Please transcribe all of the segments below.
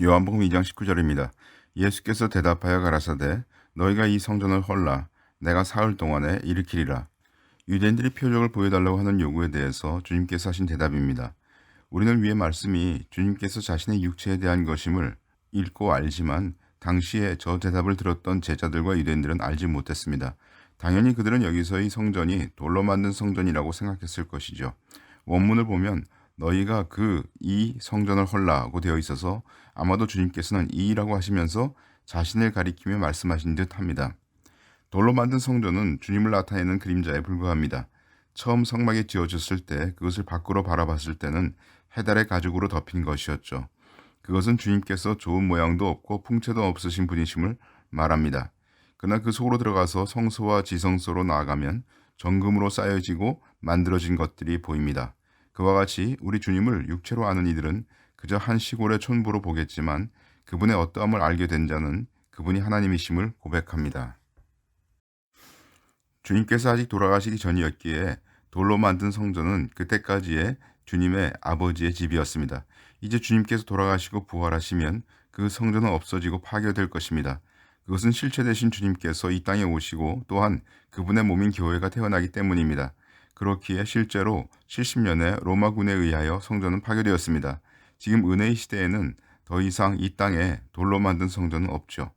요한복음 2장 19절입니다. 예수께서 대답하여 가라사대 너희가 이 성전을 헐라 내가 사흘 동안에 일으키리라. 유대인들이 표적을 보여달라고 하는 요구에 대해서 주님께서 하신 대답입니다. 우리는 위의 말씀이 주님께서 자신의 육체에 대한 것임을 읽고 알지만 당시에 저 대답을 들었던 제자들과 유대인들은 알지 못했습니다. 당연히 그들은 여기서의 성전이 돌로 만든 성전이라고 생각했을 것이죠. 원문을 보면 너희가 그 이 성전을 헐라고 되어 있어서 아마도 주님께서는 이라고 하시면서 자신을 가리키며 말씀하신 듯 합니다. 돌로 만든 성전은 주님을 나타내는 그림자에 불과합니다. 처음 성막이 지어졌을 때 그것을 밖으로 바라봤을 때는 해달의 가죽으로 덮인 것이었죠. 그것은 주님께서 좋은 모양도 없고 풍채도 없으신 분이심을 말합니다. 그러나 그 속으로 들어가서 성소와 지성소로 나아가면 정금으로 쌓여지고 만들어진 것들이 보입니다. 그와 같이 우리 주님을 육체로 아는 이들은 그저 한 시골의 촌부로 보겠지만 그분의 어떠함을 알게 된 자는 그분이 하나님이심을 고백합니다. 주님께서 아직 돌아가시기 전이었기에 돌로 만든 성전은 그때까지의 주님의 아버지의 집이었습니다. 이제 주님께서 돌아가시고 부활하시면 그 성전은 없어지고 파괴될 것입니다. 그것은 실체 되신 주님께서 이 땅에 오시고 또한 그분의 몸인 교회가 태어나기 때문입니다. 그렇기에 실제로 70년에 로마군에 의하여 성전은 파괴되었습니다. 지금 은혜의 시대에는 더 이상 이 땅에 돌로 만든 성전은 없죠.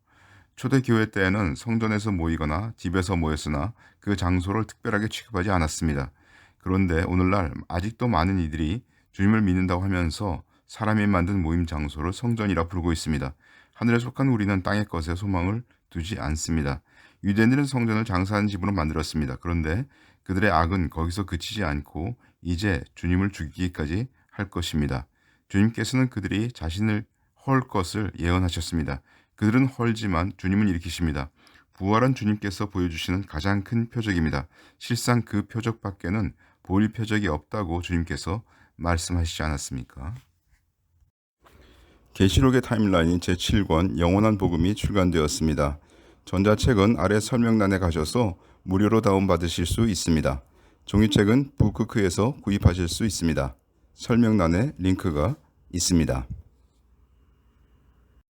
초대 교회 때에는 성전에서 모이거나 집에서 모였으나 그 장소를 특별하게 취급하지 않았습니다. 그런데 오늘날 아직도 많은 이들이 주님을 믿는다고 하면서 사람이 만든 모임 장소를 성전이라 부르고 있습니다. 하늘에 속한 우리는 땅의 것에 소망을 두지 않습니다. 유대인들은 성전을 장사하는 집으로 만들었습니다. 그런데 그들의 악은 거기서 그치지 않고 이제 주님을 죽이기까지 할 것입니다. 주님께서는 그들이 자신을 헐 것을 예언하셨습니다. 그들은 헐지만 주님은 일으키십니다. 부활한 주님께서 보여주시는 가장 큰 표적입니다. 실상 그 표적 밖에는 보일 표적이 없다고 주님께서 말씀하시지 않았습니까? 계시록의 타임라인 제7권 영원한 복음이 출간되었습니다. 전자책은 아래 설명란에 가셔서 무료로 다운받으실 수 있습니다. 종이책은 북크크에서 구입하실 수 있습니다. 설명란에 링크가 있습니다.